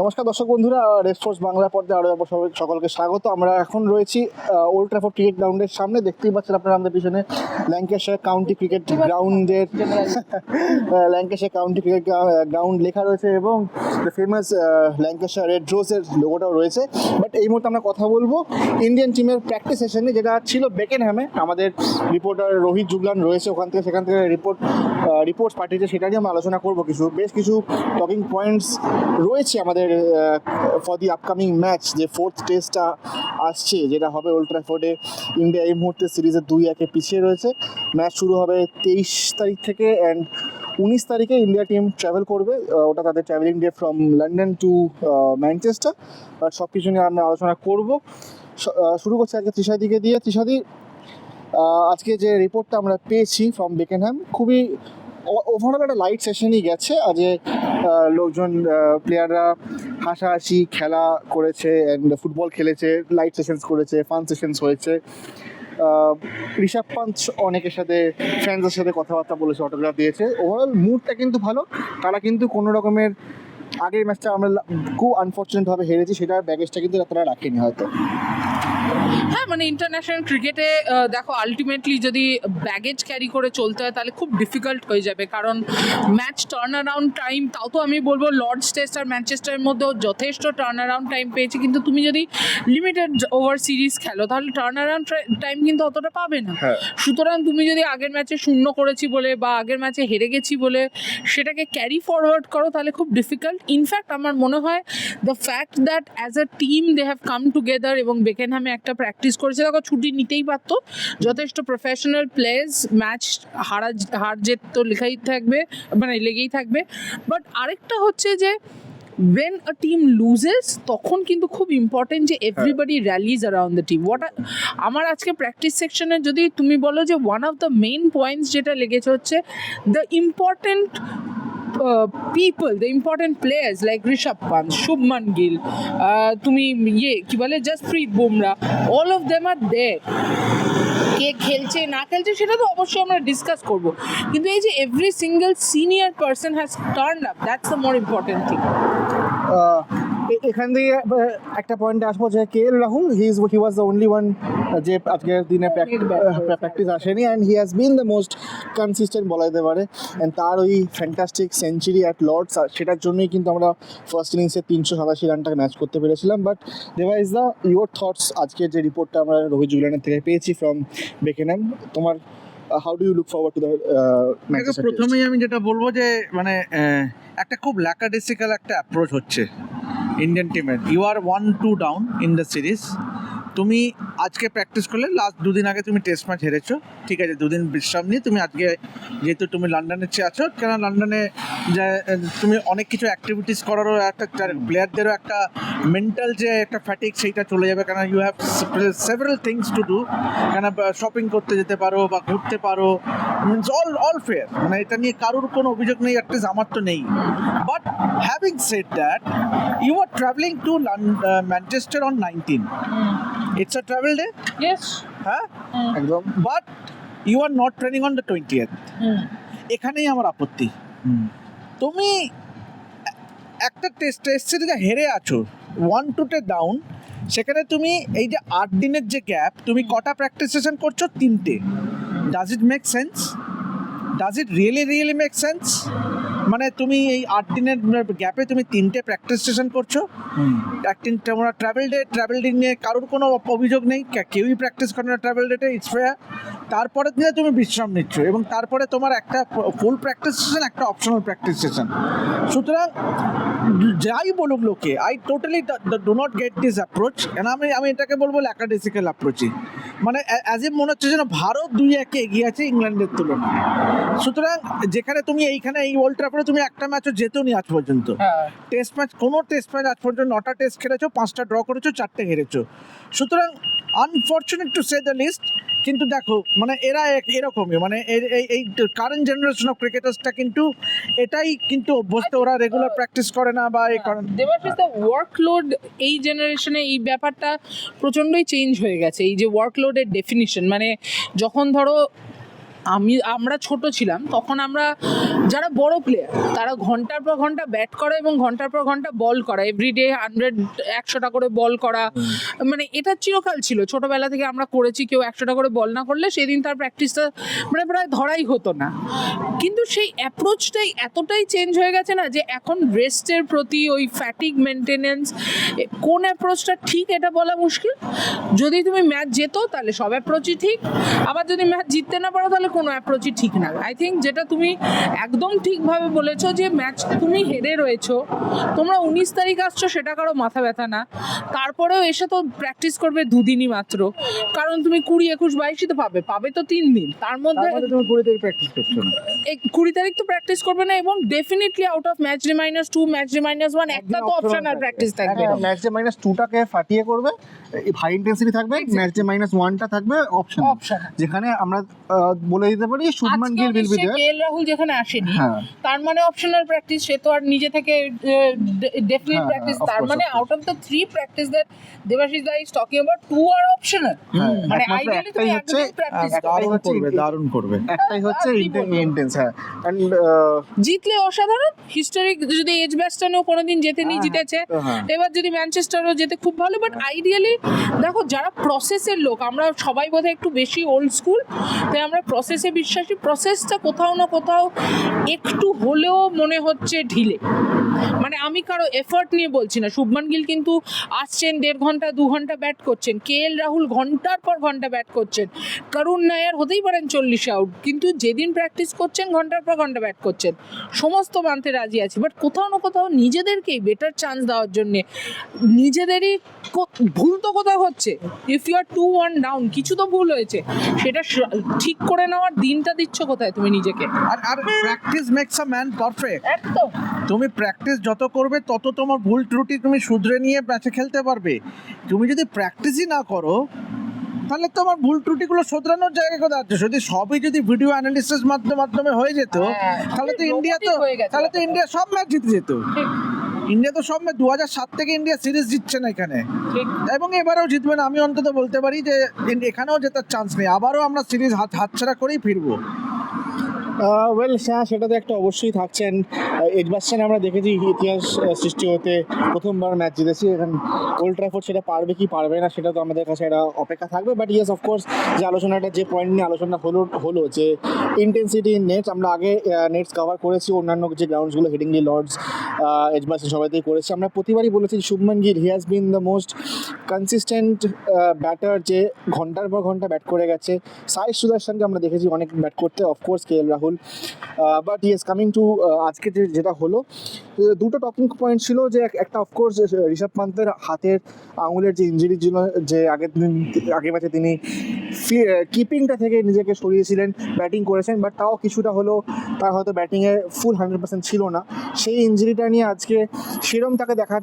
নমস্কার দর্শক বন্ধুরা রেড ফোর্স বাংলা পর্দায় আরও সবাই সকলকে স্বাগত। আমরা এখন রয়েছি ওল্ড ট্রাফোর্ড ক্রিকেট গ্রাউন্ডের সামনে। দেখতেই পাচ্ছেন আপনারা আমাদের পিছনে ল্যাঙ্কেশার কাউন্টি ক্রিকেট গ্রাউন্ডের ল্যাঙ্কেশার কাউন্টি ক্রিকেট গ্রাউন্ড লেখা রয়েছে এবং ফেমাস ল্যাঙ্কেশার রেড রোজের লোগোটাও রয়েছে। বাট এই মুহূর্তে আমরা কথা বলব ইন্ডিয়ান টিমের প্র্যাকটিস সেশনে যেটা ছিল বেকেনহ্যামে আমাদের রিপোর্টার রোহিত জুগলান রয়েছে ওখান থেকে, সেখান থেকে রিপোর্ট রিপোর্টস পাঠিয়েছে, সেটা নিয়ে আমরা আলোচনা করব কিছু। বেশ কিছু টকিং পয়েন্টস রয়েছে আমাদের ফর দি আপকামিং ম্যাচ যে ফোর্থ টেস্টটা আসছে, যেটা হবে ওল্ড ট্রাফোর্ডে ইন্ডিয়া এই মুহূর্তে সিরিজের দুই একে পিছিয়ে রয়েছে। ম্যাচ শুরু হবে তেইশ তারিখ থেকে অ্যান্ড উনিশ তারিখে ইন্ডিয়া টিম ট্রাভেল করবে। ওটা তাদের travelling day from London to Manchester but সব কিছু নিয়ে আমরা আলোচনা করব। শুরু করছি আজকে তৃষাদিকে দিয়ে। তৃষাদি আজকে যে রিপোর্টটা আমরা পেয়েছি ফ্রম বেকেনহ্যাম খুবই ওভারঅল একটা লাইট সেশনই গেছে আজ লোকজন প্লেয়াররা হাসাহাসি, খেলা করেছে অ্যান্ড ফুটবল খেলেছে লাইট সেশনস করেছে ফান সেশনস হয়েছে। ঋষভ পাঞ্চ অনেকের সাথে ফ্যান্সের সাথে কথাবার্তা বলেছে অটোগ্রাফ দিয়েছে। ওভারঅল মুডটা কিন্তু ভালো, তারা কিন্তু কোনো রকমের আগের ম্যাচটা আমরা খুব আনফর্চুনেটভাবে হেরেছি, সেটা ব্যাগেজটা কিন্তু তারা রাখেনি হয়তো। হ্যাঁ মানে ইন্টারন্যাশনাল ক্রিকেটে দেখো আলটিমেটলি যদি ব্যাগেজ ক্যারি করে চলতে হয় তাহলে খুব ডিফিকাল্ট হয়ে যাবে। কারণ ম্যাচ টার্ন অ্যারাউন্ড টাইম তাও তো আমি বলব লর্ডস টেস্ট আর ম্যানচেস্টারের মধ্যেও যথেষ্ট টার্ন অ্যারাউন্ড টাইম পেয়েছি। কিন্তু তুমি যদি লিমিটেড ওভার সিরিজ খেলো তাহলে টার্ন অ্যারাউন্ড টাইম কিন্তু অতটা পাবে না। হ্যাঁ। সুতরাং তুমি যদি আগের ম্যাচে শূন্য করেছি বলে বা আগের ম্যাচে হেরে গেছি বলে সেটাকে ক্যারি ফরওয়ার্ড করো তাহলে খুব ডিফিকাল্ট ইনফ্যাক্ট আমার মনে হয় the fact that as a team they have come together এবং বেকেনহ্যামে একটা প্র্যাকটিস করেছে। দেখো ছুটি নিতেই পারতো। যথেষ্ট প্রফেশনাল প্লেয়ার্স ম্যাচ হারা হার জেত তো লেখাই থাকবে মানে লেগেই থাকবে। বাট আরেকটা হচ্ছে যে ওয়েন আ টিম লুজেস তখন কিন্তু খুব ইম্পর্টেন্ট যে everybody rallies around the team what আমার আজকে প্র্যাকটিস সেকশনে যদি তুমি বলো যে one of the main points যেটা লেগেছে হচ্ছে the important people the important players like Rishabh Pant, Shubman Gill তুমি ইয়ে কি বলে Jasprit Bumrah all of them আর দে কে খেলছে না খেলছে সেটা তো অবশ্যই আমরা ডিসকাস করব। কিন্তু এই যে every single senior person has turn up that's the more important thing এখান থেকে একটা পয়েন্টে আসব যে K L Rahul he is he was the only one যে আজকের দিনে প্র্যাকটিস আসেনি and he has been the most consistent বলা যেতে পারে। অ্যান্ড তার ওই ফ্যান্টাস্টিক সেঞ্চুরি অ্যাট লর্ডস সেটার জন্যই কিন্তু আমরা ফার্স্ট ইনিংসে তিনশো সাতাশি রানটা ম্যাচ করতে পেরেছিলাম। বাট দেওয়া ইজ দ্য ইউর থটস আজকের যে রিপোর্টটা আমরা রোহিত জুলানের থেকে পেয়েছি ফ্রম বেকেনাম তোমার how do you look forward to the match প্রথমেই আমি যেটা বলব যে মানে একটা খুব ল্যাকাডেসিক্যাল একটা অ্যাপ্রোচ হচ্ছে। Indian team. You are 1 2 down in the series. তুমি আজকে প্র্যাকটিস করলে লাস্ট দুদিন আগে তুমি টেস্ট ম্যাচ হেরেছো। ঠিক আছে, দুদিন বিশ্রাম নিয়ে তুমি আজকে যেহেতু তুমি লন্ডনে চেয়ে আছো কেন লন্ডনে যে, তুমি অনেক কিছু অ্যাক্টিভিটিস করারও একটা প্লেয়ারদেরও একটা মেন্টাল যে একটা ফ্যাটিক সেইটা চলে যাবে কেন you have several things to do কেন শপিং করতে যেতে পারো বা ঘুরতে পারো মিনস অল অল ফেয়ার মানে এটা নিয়ে কারোর কোনো অভিযোগ নেই অ্যাটলিস্ট আমার তো নেই। But having said that you are travelling to Manchester on nineteen it's a travel day yes হ্যাঁ একদম। But you are not training on the twenty এখানেই আমার আপত্তি। তুমি একটা টেস্ট টেস্ট সিরিজে হেরে আছো। ওয়ান টুতে ডাউন সেখানে তুমি এই যে আট দিনের যে গ্যাপ তুমি কটা প্র্যাকটিস সেশন করছ? তিনটে। Does it make sense does it really really make sense মানে তুমি এই আট দিনের গ্যাপে তুমি তিনটে প্র্যাকটিস সেশন করছ। একদিন তোমরা ট্রাভেল ডে ট্রাভেল ডে নিয়ে কারোর কোনো অভিযোগ নেই। কেউই প্র্যাকটিস করে না ট্রাভেল ডেটে ইটস ফেয়ার তারপরে দিনে তুমি বিশ্রাম নিচ্ছ এবং তারপরে তোমার একটা ফুল প্র্যাকটিস সেশন একটা অপশনাল প্র্যাকটিস সেশন সুতরাং যাই বলুক লোকে I totally do not get this approach আমি আমি এটাকে বলব ল্যাকাডেসিক্যাল অ্যাপ্রোচই মানে অ্যাজ এ মনে হচ্ছে যেন ভারত দুই একে এগিয়ে আছে ইংল্যান্ডের তুলনায়। সুতরাং যেখানে তুমি এইখানে এই ওয়ার্ল্ড ট্রাফে তুমি একটা ম্যাচও যেতেও নি আজ পর্যন্ত। হ্যাঁ। টেস্ট ম্যাচ কোনো টেস্ট ম্যাচ আজ পর্যন্ত নটা টেস্ট খেলেছো পাঁচটা ড্র করেছ চারটে হেরেছো। সুতরাং unfortunate to say the least কিন্তু দেখো মানে এরা এরকমই মানে এই এই কারেন্ট জেনারেশন অফ ক্রিকেটার্সটা কিন্তু এটাই কিন্তু অভ্যস্ত ওরা রেগুলার প্র্যাকটিস করে না বা এই কারণ দেবাশিস দ্য ওয়ার্কলোড এই জেনারেশনে এই ব্যাপারটা প্রচণ্ডই চেঞ্জ হয়ে গেছে এই যে ওয়ার্কলোডের ডেফিনিশন মানে যখন ধরো আমি, আমরা ছোট ছিলাম, তখন আমরা যারা বড় প্লেয়ার তারা ঘণ্টার পর ঘণ্টা ব্যাট করা এবং ঘণ্টার পর ঘণ্টা বল করা এভরিডে হান্ড্রেড একশোটা করে বল করা মানে এটা চিরকাল ছিল। ছোটবেলা থেকে আমরা করেছি, কেউ একশোটা করে বল না করলে সেদিন তার প্র্যাকটিসটা মানে প্রায় ধরাই হতো না। কিন্তু সেই অ্যাপ্রোচটাই এতটাই চেঞ্জ হয়ে গেছে না, যে এখন রেস্টের প্রতি ওই ফ্যাটিক মেনটেনেন্স কোন অ্যাপ্রোচটা ঠিক এটা বলা মুশকিল? যদি তুমি ম্যাচ জেতো, তাহলে সব অ্যাপ্রোচই ঠিক। আবার যদি ম্যাচ জিততে না পারো, তাহলে কোনো অ্যাপ্রোচই ঠিক না। আই থিঙ্ক যেটা তুমি একদম ঠিকভাবে বলেছ যে ম্যাচ তুমি হেরে রয়েছো তোমরা উনিশ তারিখ আসছো সেটা কারও মাথা ব্যথা না। তারপরেও এসে তো প্র্যাকটিস করবে দুদিনই মাত্র। কারণ তুমি কুড়ি একুশ বাইশই তো পাবে। পাবে তো তিন দিন। তার মধ্যে কুড়ি থেকে প্র্যাকটিস করছ না। কুড়ি তারিখ তো প্র্যাকটিস করবে না এবং definitely out of match minus two match minus one একটা তো অপশন আর প্র্যাকটিস থাকবে। ম্যাচ ডে মাইনাস টুটাকে ফাটিয়ে করবে। হাই ইন্টেন্সিটি থাকবে ম্যাচ ডে মাইনাস ওয়ানটা থাকবে অপশন অপশন যেখানে আমরা বলে দিতে পারি Shubman Gill will be there Rahul যেখানে আসেনি হ্যাঁ। তার মানে অপশনাল প্র্যাকটিস সে তো আর নিজে থেকে ডেফিনেট হ্যাঁ, প্র্যাকটিস তার মানে out of the three practice that Debashis the is talking about two are optional হ্যাঁ, মানে আইডিয়ালি তুমি হচ্ছে, দারুণ করবে দারুণ করবে। একটাই হচ্ছে ইন্টেন্স হ্যাঁ। অ্যান্ড জিতলে অসাধারণ হিস্টোরিক যদি এজ ব্যাস্টানেও কোনোদিন জেতেনি হ্যাঁ, জিতেছে হ্যাঁ। এবার যদি ম্যানচেস্টারও যেতে খুব ভালো বাট আইডিয়ালি দেখো, যারা প্রসেসের লোক, আমরা সবাই বোধহয় একটু বেশি ওল্ড স্কুল তাই আমরা প্রসেসে বিশ্বাসী। প্রসেসটা কোথাও না কোথাও একটু হলেও মনে হচ্ছে ঢিলে। মানে আমি কারও এফর্ট নিয়ে বলছি না। শুভমান গিল কিন্তু আসছেন দেড় ঘণ্টা দু ঘণ্টা ব্যাট করছেন। কে এল রাহুল ঘণ্টার পর ঘণ্টা ব্যাট করছেন। করুণ নায়ার হতেই পারেন চল্লিশে আউট কিন্তু যেদিন প্র্যাকটিস করছেন ঘণ্টার পর ঘণ্টা ব্যাট করছেন। সমস্ত মানতে রাজি আছি বাট কোথাও না কোথাও নিজেদেরকেই বেটার চান্স দেওয়ার জন্যে নিজেদেরই ভুল তো কোথাও হচ্ছে। If you are two one down কিছু তো ভুল হয়েছে। সেটা ঠিক করে নেওয়ার দিনটা দিচ্ছ কোথায় তুমি নিজেকে? আর আর practice makes a man perfect একদম। তুমি প্র্যাকটিস যত করবে তত তোমার ভুল ত্রুটি তুমি শুধরে নিয়ে ম্যাচে খেলতে পারবে। তুমি যদি প্র্যাকটিসই না করো তাহলে তোমার ভুল ত্রুটিগুলো শোধরানোর জায়গা কোথায় আছে? যদি সবই যদি ভিডিও অ্যানালিসিস মাধ্যমে মাধ্যমে হয়ে যেত হ্যাঁ, তাহলে তো ইন্ডিয়া তো তাহলে তো ইন্ডিয়া সব ম্যাচ জিতে যেত। ইন্ডিয়া তো সব ম্যাচ দু হাজার সাত থেকে ইন্ডিয়া সিরিজ জিতছে না এখানে। এবং এবারেও জিতবে না। আমি অন্তত বলতে পারি যে এখানেও জেতার চান্স নেই। আবারও আমরা সিরিজ হাত হাতছাড়া করেই ফিরবো। ওয়েল হ্যাঁ সেটা তো একটা অবশ্যই থাকছেন। এজবাস্টানে আমরা দেখেছি ইতিহাস সৃষ্টি হতে প্রথমবার ম্যাচ জিতেছি। এখন ওল্ড ট্রাফোর্ড সেটা পারবে কি পারবে না, সেটা তো আমাদের কাছে একটা অপেক্ষা থাকবে। বাট ইয়েস অফকোর্স যে আলোচনাটা, যে পয়েন্ট নিয়ে আলোচনা হলো হলো যে ইন্টেন্সিটি নেটস আমরা আগে নেটস কভার করেছি। অন্যান্য যে গ্রাউন্ডসগুলো হেডিংলি লর্ডস এজবাস্টান সবাইতেই করেছি। আমরা প্রতিবারই বলেছি Shubman Gill he has been the most consistent batter যে ঘণ্টার পর ঘণ্টা ব্যাট করে গেছে। সাই সুদর্শনকে আমরা দেখেছি অনেক ব্যাট করতে of course K L Rahul. But yes coming to আজকে যে যেটা হলো, দুটো টকিং পয়েন্ট ছিল যে একটা অফকোর্স ঋষভ পান্তের হাতের আঙুলের যে ইঞ্জুরির জন্য যে আগের দিন আগের ম্যাচে তিনি কিপিংটা থেকে নিজেকে সরিয়েছিলেন ব্যাটিং করেছেন বাট তাও কিছুটা হলো তার হয়তো ব্যাটিংয়ে ফুল হান্ড্রেড পার্সেন্ট ছিল না। সেই ইঞ্জুরিটা নিয়ে আজকে সেরম তাকে দেখা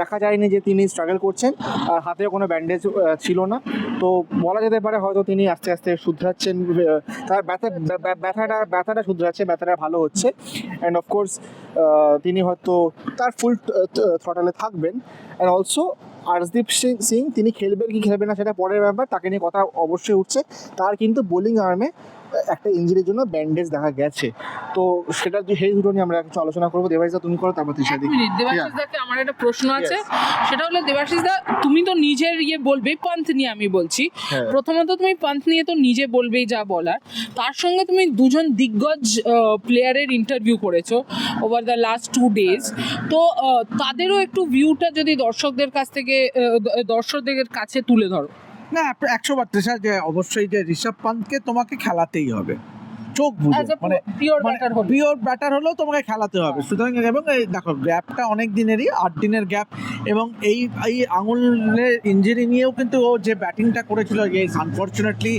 দেখা যায়নি যে তিনি স্ট্রাগল করছেন, আর হাতেও কোনো ব্যান্ডেজ ছিল না। তো বলা যেতে পারে হয়তো তিনি আস্তে আস্তে শুধরাচ্ছেন তার ব্যথা ব্যথাটা ব্যথাটা শুধরাচ্ছে, ব্যথাটা ভালো হচ্ছে। অ্যান্ড অফকোর্স তিনি হয়তো তার ফুল থ্রটালে থাকবেন। অ্যান্ড অলসো আর্শদীপ সিং সিং, তিনি খেলবেন কি খেলবেন না সেটা পরের ব্যাপার, তাকে নিয়ে কথা অবশ্যই উঠছে। তার কিন্তু বোলিং আর্মে একটা ইঞ্জুরির জন্য ব্যান্ডেজ দেখা গেছে। তো সেটা যে- সেই দুটো নিয়ে আমরা কিছু আলোচনা করব। দেবাইজা তুমি করো তারপর তৃষা দেবাশিস আমার একটা প্রশ্ন আছে। সেটা হলো দেবাশিস দা তুমি তো নিজের ইয়ে বলবে পান্থ নিয়ে আমি বলছি। হ্যাঁ। প্রথমত তুমি পান্থ নিয়ে তো নিজে বলবেই যা বলার। তার সঙ্গে তুমি দুজন দিগ্গজ প্লেয়ারের ইন্টারভিউ করেছ over the last two days তো তাদেরও একটু ভিউটা যদি দর্শকদের কাছ থেকে দর্শকদের কাছে তুলে ধরো। না একশো বার যে অবশ্যই যে ঋষভ পান্তকে তোমাকে খেলাতেই হবে। চোখ বুঝে মানে পিওর ব্যাটার হলো। পিওর ব্যাটার হলেও তোমাকে খেলাতে হবে। সুতরাং এবং এই দেখো গ্যাপটা অনেক দিনেরই আট দিনের গ্যাপ এবং এই এই আঙুলের ইঞ্জুরি নিয়েও কিন্তু ও যে ব্যাটিংটা করেছিল এই আনফর্চুনেটলি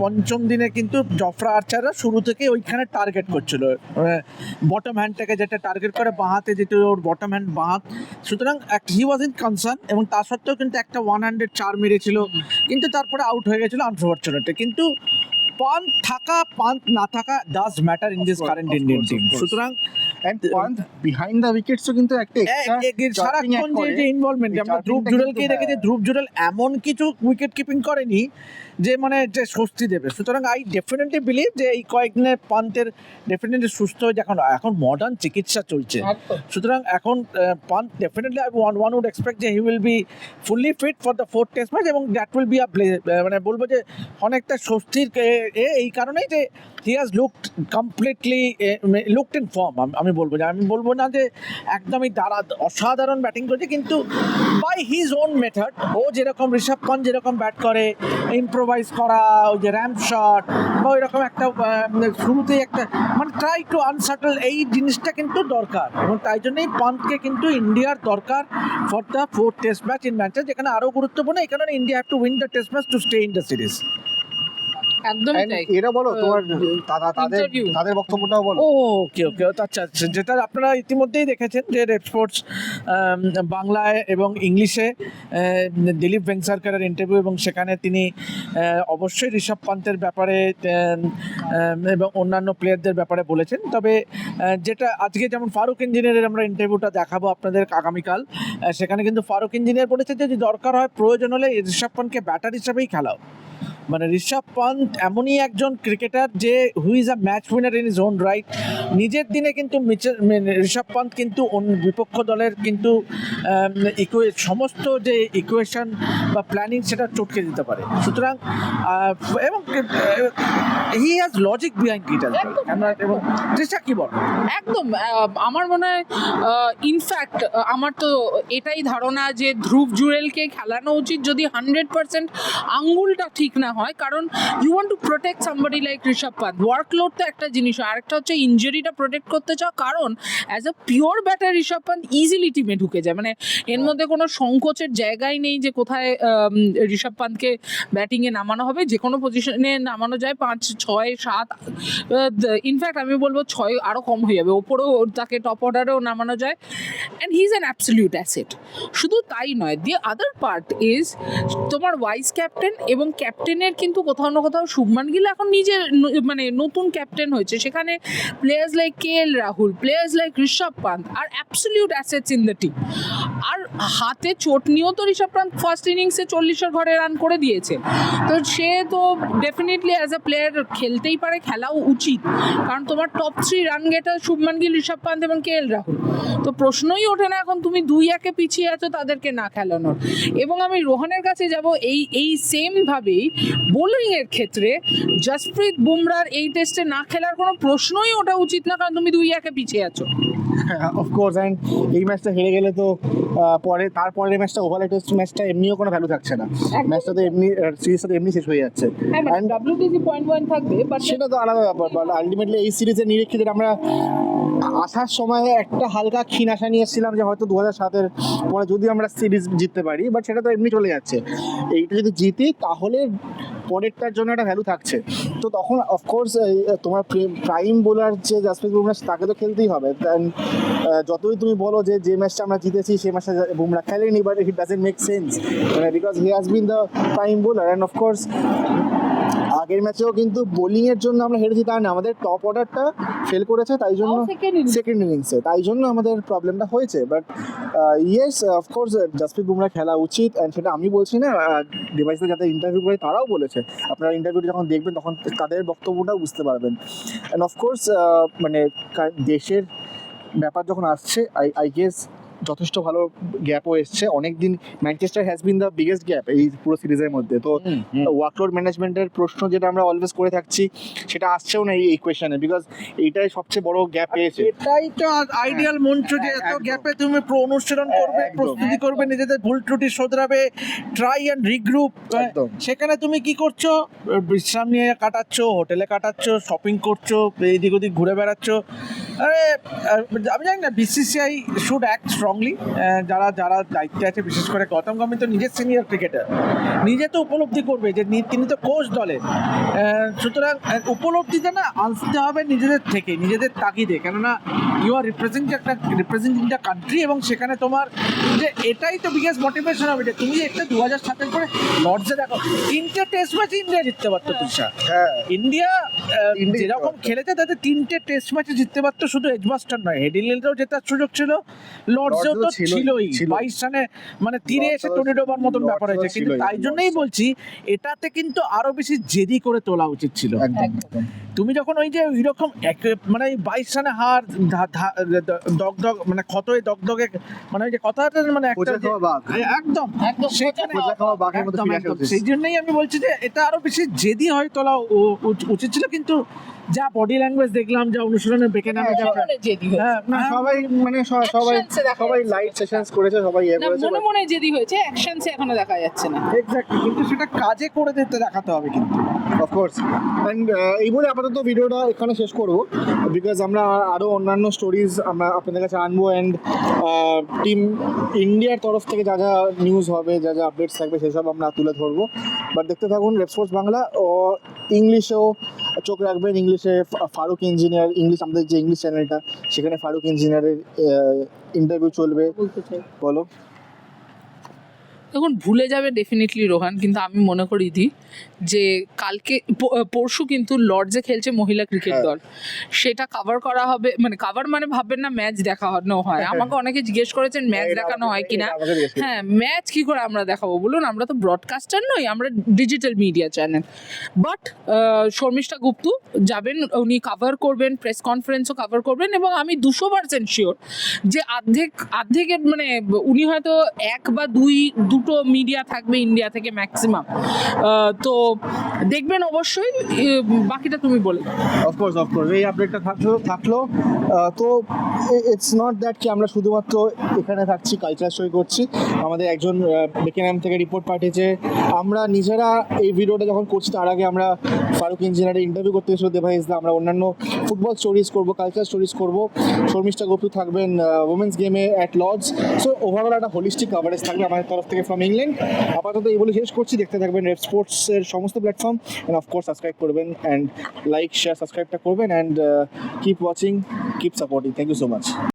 পঞ্চম দিনে কিন্তু জফরা আর্চাররা শুরু থেকে ওইখানে টার্গেট করছিল। বটম হ্যান্ডটাকে যেটা টার্গেট করে বাঁহাতে যেটা ওর বটম হ্যান্ড বাঁহাত। সুতরাং হি ওয়াজ ইন কনসার্ন এবং তা সত্ত্বেও কিন্তু একটা ওয়ান হান্ড্রেড চার মেরেছিল। কিন্তু তারপরে আউট হয়ে গেছিল আনফর্চুনেটলি কিন্তু পান থাকা পান্থ না থাকা does matter in this current Indian team সুতরাং পান্থ বিহাইন্ড দ্য উইকেটসও কিন্তু একটা chirping সারাক্ষণ যে ইনভলভমেন্ট আমরা ধ্রুব জুডেলকে দেখেছি রেখেছি হ্যাঁ। ধ্রুব জুডেল এমন কিছু উইকেট কিপিং করেনি যে মানে যে স্বস্তি দেবে। সুতরাং আই ডেফিনেটলি বিলিভ যে এই কয়েকদিনের পান্তের ডেফিনেটলি সুস্থ হয়ে এখন এখন মডার্ন চিকিৎসা চলছে। সুতরাং এখন Pant definitely I one one would expect যে he will be fully fit for the fourth test match এবং দ্যাট উইল বি আ মানে বলব যে অনেকটা স্বস্তির এই কারণেই যে he has looked completely looked in form আমি বলব যে আমি বলব না যে একদমই দাঁড়া অসাধারণ ব্যাটিং করেছে কিন্তু বাই হিজ ওন মেথড ও যেরকম ঋষভ পান্ত যেরকম ব্যাট করে ইম্প্রোভাইজ করা ওই যে র্যাম্প শট বা ওই রকম একটা আহ, শুরুতেই একটা মানে ট্রাই টু আনসার্টেল এই জিনিসটা কিন্তু দরকার। এবং তাই জন্যই পান্তকে কিন্তু ইন্ডিয়ার দরকার for the fourth test match in ম্যাচে যেখানে আরও গুরুত্বপূর্ণ এখানে India have to win the test match to stay in the series তাই। এটা বলো তোমার তাদের তাদের বক্তব্যটাও বলো। ও ওকে ওকে আচ্ছা আচ্ছা যেটা আপনারা ইতিমধ্যেই দেখেছেন যে রেড স্পোর্টস বাংলায় এবং ইংলিশে দিলীপ ভেংসারকারের ইন্টারভিউ এবং সেখানে তিনি অবশ্যই ঋষভ পান্তের ব্যাপারে এবং অন্যান্য প্লেয়ারদের ব্যাপারে বলেছেন। তবে যেটা আজকে যেমন ফারুক ইঞ্জিনিয়ারের আমরা ইন্টারভিউটা দেখাবো আপনাদের আগামীকাল সেখানে কিন্তু ফারুক ইঞ্জিনিয়ার বলেছে যে যদি দরকার হয় প্রয়োজন হলে ঋষভ পান্তকে ব্যাটার হিসাবেই খেলাও। মানে ঋষভ পন্থ এমনই একজন ক্রিকেটার যে who is a match winner in his own right নিজের দিনে কিন্তু মানে ঋষভ পন্থ কিন্তু বিপক্ষ দলের কিন্তু ইকুয়ে সমস্ত যে ইকুয়েশন বা প্ল্যানিং সেটা চটকে দিতে পারে। সুতরাং এবং he has logic behind it এবং তৃষা কি বল একদম আমার মনে হয় ইনফ্যাক্ট আমার তো এটাই ধারণা যে ধ্রুব জুয়েলকে খেলানো উচিত যদি হান্ড্রেড পার্সেন্ট আঙ্গুলটা ঠিক না হয়, কারণ you want to protect somebody like Rishabh Pant workload তো একটা জিনিস হয় আরেকটা হচ্ছে ইঞ্জুরিটা প্রোটেক্ট করতে চাও, কারণ as a pure batter Rishabh Pant easily টিমে ঢুকে যায়। মানে এর মধ্যে কোনো সংকোচের জায়গাই নেই যে কোথায় ঋষভ পান্তকে ব্যাটিংয়ে নামানো হবে। যে কোনো পজিশনে নামানো যায় পাঁচ, ছয়, সাত ইনফ্যাক্ট আমি বলব ছয় আরও কম হয়ে যাবে। ওপরেও তাকে টপ অর্ডারেও নামানো যায়। And he is an absolute asset শুধু তাই নয় দি আদার পার্ট ইজ তোমার ভাইস ক্যাপ্টেন এবং ক্যাপ্টেনের কিন্তু কোথাও না কোথাও শুভমান গিল এখন নিজের মানে নতুন ক্যাপ্টেন হয়েছে। সেখানে players like K L Rahul players like Rishabh Pant are absolute assets in the team আর হাতে চোট নিয়েও তো ঋষভ পান্ত ফার্স্ট ইনিংসে চল্লিশের ঘরে রান করে দিয়েছে। তো সে তো ডেফিনেটলি অ্যাজ আ প্লেয়ার খেলতেই পারে, খেলাও উচিত। কারণ তোমার top three run getter Shubman Gill, Rishabh Pant এবং কে এল রাহুল তো প্রশ্নই ওঠে না এখন তুমি দুই একে পিছিয়ে আছো তাদেরকে না খেলানোর। এবং আমি রোহানের কাছে যাব, এই এই সেম ভাবেই বোলিং এর ক্ষেত্রে জসপ্রীত বুমরার এই টেস্টে না খেলার কোনো প্রশ্নই ওটা উচিত না, কারণ তুমি দুই একে পিছিয়ে আছো। অফকোর্স অ্যান্ড এই ম্যাচটা হেরে গেলে তো পরে তারপরের ম্যাচটা ওভার টেস্ট ম্যাচটা এমনিও কোনো ভ্যালু থাকছে না। ম্যাচটা তো এমনি সিরিজটা তো এমনি শেষ হয়ে যাচ্ছে। হ্যাঁ সেটা তো আলাদা ব্যাপার বাট আলটিমেটলি এই সিরিজের নিরীক্ষে যেটা আমরা আসার সময় একটা হালকা ক্ষীণ আশা নিয়ে এসেছিলাম যে হয়তো দু হাজার সাতের পরে যদি আমরা সিরিজ জিততে পারি বাট সেটা তো এমনি চলে যাচ্ছে। এইটা যদি জিতি তাহলে পরেরটার জন্য একটা ভ্যালু থাকছে। তো তখন অফকোর্স তোমার প্রাইম বোলার যে জাসপ্রীত বুমরা তাকে তো খেলতেই হবে। যতই তুমি বলো যে যে ম্যাচটা আমরা জিতেছি, সেই ম্যাচটা বুমরা খেলেনি but it doesn't make sense because he has been the prime bowler and of course আগের ম্যাচেও কিন্তু বোলিং এর জন্য আমরা হেরেছি তাই না? আমাদের টপ অর্ডারটা ফেল করেছে তাই জন্য সেকেন্ড ইনিংসে তাই জন্য আমাদের প্রবলেমটা হয়েছে। But yes of course Jasprit Bumrah খেলা উচিত অ্যান্ড সেটা আমি বলছি না ডিভাইসে যাতে ইন্টারভিউ করে তারাও বলেছে। আপনারা ইন্টারভিউটা যখন দেখবেন তখন তাদের বক্তব্যটাও বুঝতে পারবেন। অ্যান্ড অফকোর্স মানে দেশের ব্যাপার যখন আসছে আই আই গেস যথেষ্ট ভালো গ্যাপও এসছে। অনেক দিন Manchester has been the biggest gap এই পুরো সিরিজের মধ্যে। তো ওয়ার্কলোড ম্যানেজমেন্টের প্রশ্ন যেটা আমরা অলওয়েজ করে থাকছি সেটা আসছেও না এই কোয়েশনে বিকজ এইটাই সবচেয়ে বড় গ্যাপ পেয়েছে। এটাই তো আইডিয়াল মঞ্চ যে এত গ্যাপে তুমি প্র- অনুশীলন করবে প্রস্তুতি করবে নিজেদের ভুল ত্রুটি শোধরাবে ট্রাই অ্যান্ড রিগ্রুপ। সেখানে তুমি কি করছ? বিশ্রাম নিয়ে কাটাচ্ছ হোটেলে কাটাচ্ছ শপিং করছ এদিক ওদিক ঘুরে বেড়াচ্ছ। আরে আমি জানি না বিসিসিআই শুড অ্যাক্ট স্ট্রংলি যারা যারা দায়িত্বে আছে বিশেষ করে গৌতম গম্ভীর তো নিজের সিনিয়র ক্রিকেটার নিজে তো উপলব্ধি করবে যে তিনি তো কোচ দলে। সুতরাং উপলব্ধিটা না আসতে হবে নিজেদের থেকে নিজেদের তাগিদে। কেননা ইউ আর রিপ্রেজেন্ট একটা রিপ্রেজেন্টিং দ্য কান্ট্রি এবং সেখানে তোমার যে এটাই তো বিগেস্ট মোটিভেশন হবে যে তুমি একটা দু হাজার সাতের পরে লর্ডসে দেখো তিনটে টেস্ট ম্যাচ ইন্ডিয়া জিততে পারতো তুষার। হ্যাঁ। ইন্ডিয়া আহ, যেরকম খেলেছে তাদের তিনটে টেস্ট ম্যাচে জিততে পারতো শুধু এজবাস্টার নয় হেডিলেও জেতার সুযোগ ছিল লর্ডস লর্ডসে তো ছিলই, বাইশ রানে মানে তীরে এসে টনি ডোবার মতন ব্যাপার হয়েছে। কিন্তু তাই জন্যই বলছি এটাতে কিন্তু আরও বেশি জেদি করে তোলা উচিত ছিল। তুমি যখন ওই যে ওই রকম মানে বাইশ রানে হার ধা- ধা- দগ দগ মানে ক্ষতই দগ দগে মানে ওই যে কথাটা মানে একটা খাওয়া বাঘ। একদম। সেই জন্যই আমি বলছি যে এটা আরও বেশি জেদি হয় তোলা উচিত ছিল। কিন্তু যা বডি ল্যাঙ্গুয়েজ দেখলাম যা অনুশীলনের বেঁকে নামে যা হ্যাঁ না হ্যাঁ, সবাই মানে সবাই সবাই লাইট সেশনস করেছে সবাই ইয়ে করেছে মনে মনে জেদি হয়েছে অ্যাকশনসে এখনও দেখা যাচ্ছে না। এক্স্যাক্টলি কিন্তু সেটা কাজে করে দিতে দেখাতে হবে কিন্তু। অফকোর্স অ্যান্ড এই বলে আপাতত ভিডিওটা এখানে শেষ করব বিকজ আমরা আরও অন্যান্য স্টোরিজ আমরা আপনাদের কাছে আনব অ্যান্ড টিম ইন্ডিয়ার তরফ থেকে যা যা নিউজ হবে যা যা আপডেটস থাকবে সেসব আমরা তুলে ধরবো। বাট দেখতে থাকুন রেপস্পোর্টস বাংলা ও ইংলিশেও চোখ রাখবেন ইংলিশে ফারুক ইঞ্জিনিয়ার ইংলিশ আমাদের যে ইংলিশ চ্যানেলটা সেখানে ফারুক ইঞ্জিনিয়ারের ইন্টারভিউ চলবে। বলো। দেখুন ভুলে যাবে ডেফিনেটলি রোহান কিন্তু আমি মনে করি দি যে কালকে পরশু কিন্তু লর্ডসে খেলছে মহিলা ক্রিকেট হ্যাঁ। দল সেটা কভার করা হবে মানে কাভার মানে ভাববেন না ম্যাচ দেখানো হয়। আমাকে অনেকে জিজ্ঞেস করেছেন ম্যাচ দেখানো হয় কিনা। হ্যাঁ ম্যাচ কি করে আমরা দেখাবো বলুন? আমরা তো ব্রডকাস্টার নই আমরা digital media channel but Sharmistha Gupta যাবেন উনি কভার করবেন প্রেস কনফারেন্সও কাভার করবেন এবং আমি দুশো পার্সেন্ট শিওর যে অর্ধেক অর্ধেকের মানে উনি হয়তো এক বা দুই দুটো মিডিয়া থাকবে ইন্ডিয়া থেকে ম্যাক্সিমাম তো দেখবেন অবশ্যই বাকিটা তুমি বলে। অফকোর্স অফকোর্স এই আপডেটটা থাকল থাকল। তো ইটস নট দ্যাট কি আমরা শুধুমাত্র এখানে থাকছি কালচার শো করছি। আমাদের একজন বেকেনাম থেকে রিপোর্ট পাঠিয়েছে। আমরা নিজেরা এই ভিডিওটা যখন করছি, তার আগে আমরা ফারুক ইঞ্জিনিয়ারের ইন্টারভিউ করতে এসেছিল দেভাইস দা আমরা অন্যান্য ফুটবল স্টোরিজ করব কালচার স্টোরিজ করব। শর্মিষ্ঠা গুপ্তু থাকবেন উমেন্স গেমে অ্যাট লজ সো ওভারঅল একটা হোলিস্টিক কভারেজ থাকবে আমাদের তরফ থেকে ফ্রম ইংল্যান্ড আপাতত এই বলে শেষ করছি। দেখতে থাকবেন রেড স্পোর্টসের সমস্ত platform and of course subscribe করবেন অ্যান্ড লাইক শেয়ার সাবস্ক্রাইবটা করবেন and keep watching keep supporting thank you so much